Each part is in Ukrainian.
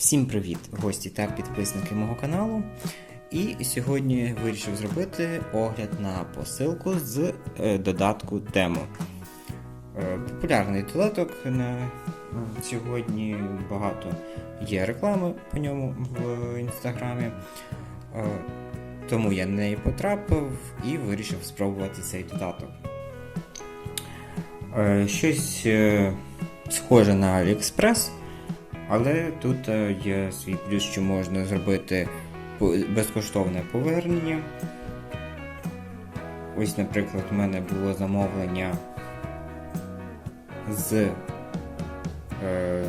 Всім привіт, гості та підписники мого каналу. І сьогодні вирішив зробити огляд на посилку з е, додатку Тему. Популярний додаток на сьогодні багато є реклами по ньому в інстаграмі. Е, тому я на неї потрапив і вирішив спробувати цей додаток. Е, Щось схоже на AliExpress. Але тут е, є свій плюс, що можна зробити безкоштовне повернення. Ось, наприклад, у мене було замовлення з, е,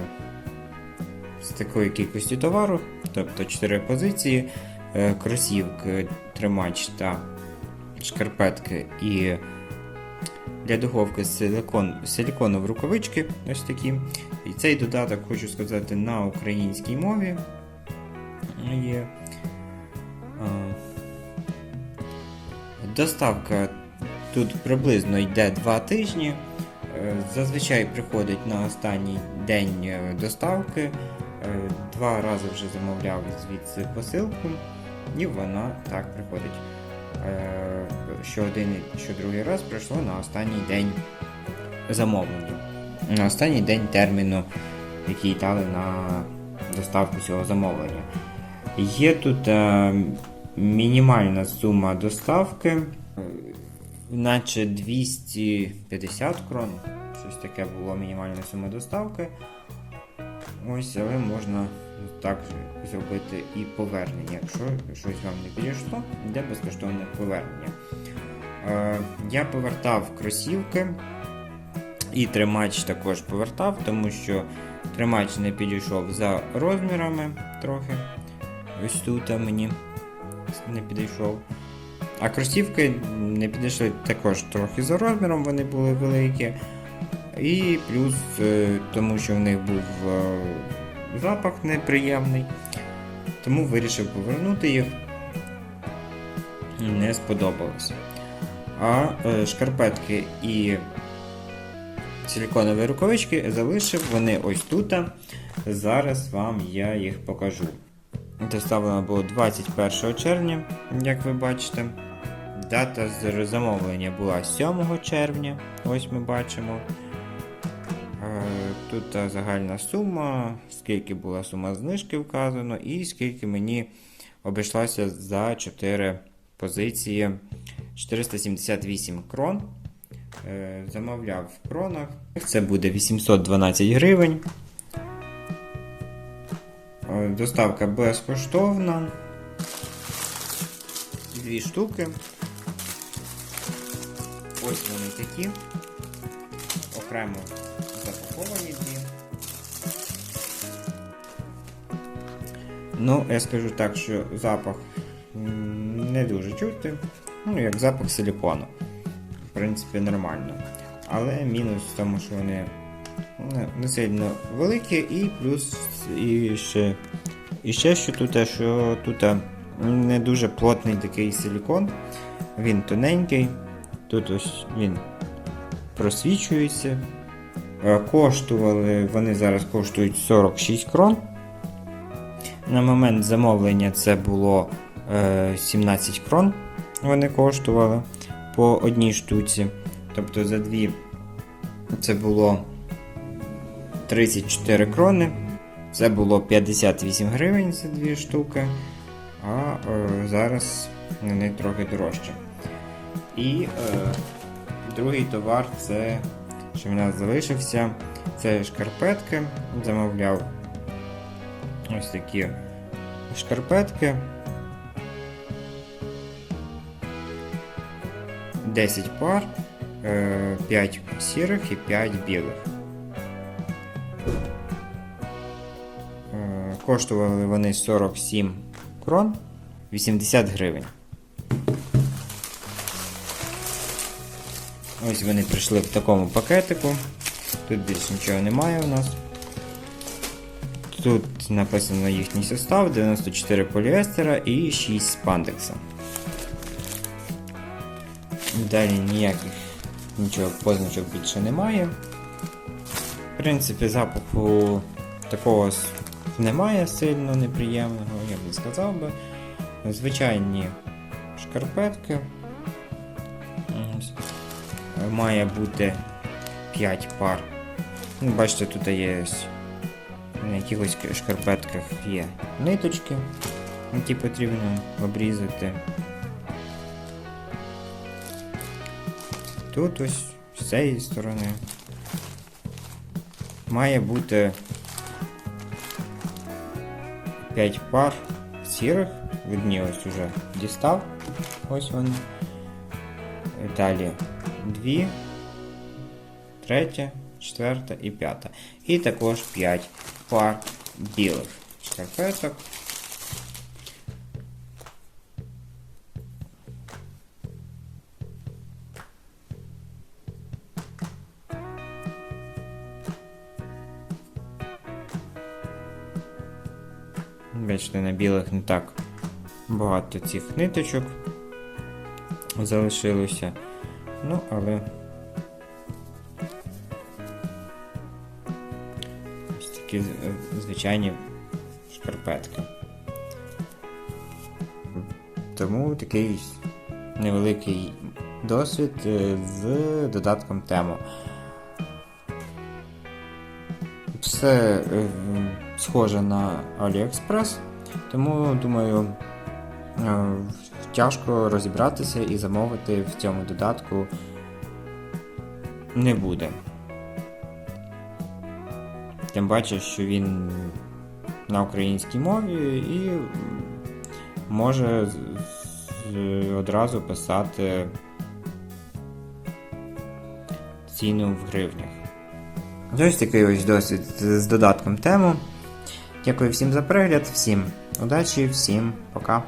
з такої кількості товару, тобто 4 позиції, е, кросівки, тримач та шкарпетки і для духовки силикон, силіконові рукавички, ось такі. І цей додаток, хочу сказати, на українській мові є. Доставка тут приблизно йде 2 тижні. Е, Зазвичай приходить на останній день е, доставки. Е, Два рази вже замовляв звідси посилку, і вона так приходить. Що один, і що другий раз прийшло на останній день замовлення. На останній день терміну, який дали на доставку цього замовлення. Є тут е, мінімальна сума доставки, е, наче 250 крон. Щось таке було мінімальна сума доставки. Ось, але можна так зробити і повернення. Якщо щось вам не підійшло, йде безкоштовне повернення. Е, я повертав кросівки. І тримач також повертав, тому що тримач не підійшов за розмірами трохи. Ось тут мені не підійшов. А кросівки не підійшли також трохи за розміром, вони були великі. І плюс е, тому, що в них був е, запах неприємний. Тому вирішив повернути їх. Не сподобалося. А е, шкарпетки і силіконові рукавички залишив вони ось тут. Зараз вам я їх покажу. Доставлено було 21 червня, як ви бачите. Дата замовлення була 7 червня, ось ми бачимо. Е, Тут загальна сума, скільки була сума знижки вказано, і скільки мені обійшлося за 4 позиції 478 крон. Е, Замовляв в кронах. Це буде 812 гривень. Е, Доставка безкоштовна. Дві штуки. Ось вони такі. Окремо запаковані дві. Ну, я скажу так, що запах не дуже чути. Ну, як запах силікону. В принципі, нормально. Але мінус в тому, що вони не, не сильно великі, і плюс і ще, і ще що тут, що тут не дуже плотний такий силікон. Він тоненький. Тут ось він просвічується. Е, Коштували, вони зараз коштують 46 крон. На момент замовлення це було е, 17 крон. Вони коштували по одній штуці. Тобто за дві це було 34 крони. Це було 58 гривень за дві штуки. А е, зараз вони трохи дорожче. І е, другий товар це, що в нас залишився, це шкарпетки. Замовляв ось такі шкарпетки. 10 пар, 5 сірих і 5 білих. Е, Коштували вони 47 крон 80 гривень. Ось вони прийшли в такому пакетику. Тут більше нічого немає у нас. Тут написано їхній состав, 94 поліестера і 6 спандекса. Далі ніяких нічого позначок більше немає. В принципі, запаху такого немає сильно неприємного, я б не сказав би. Звичайні шкарпетки. Має бути 5 пар. Ну, бачите, тут є на якихось шкарпетках є ниточки, які потрібно обрізати. Тут ось з цієї сторони має бути 5 пар сірих, одні ось уже дістав. Ось вони. Далі дві, третя, четверта і п'ята. І також 5 пар білих шкарпеток. Бачите, на білих не так багато цих ниточок залишилося. Ну, але ось такі е, звичайні шкарпетки. Тому такий невеликий досвід е, з додатком тему. Все схоже на AliExpress, тому думаю, е, тяжко розібратися і замовити в цьому додатку не буде. Тим паче, що він на українській мові і може одразу писати ціну в гривнях. Ось такий ось досвід з додатком тему. Дякую всім за перегляд, всім удачі, всім пока.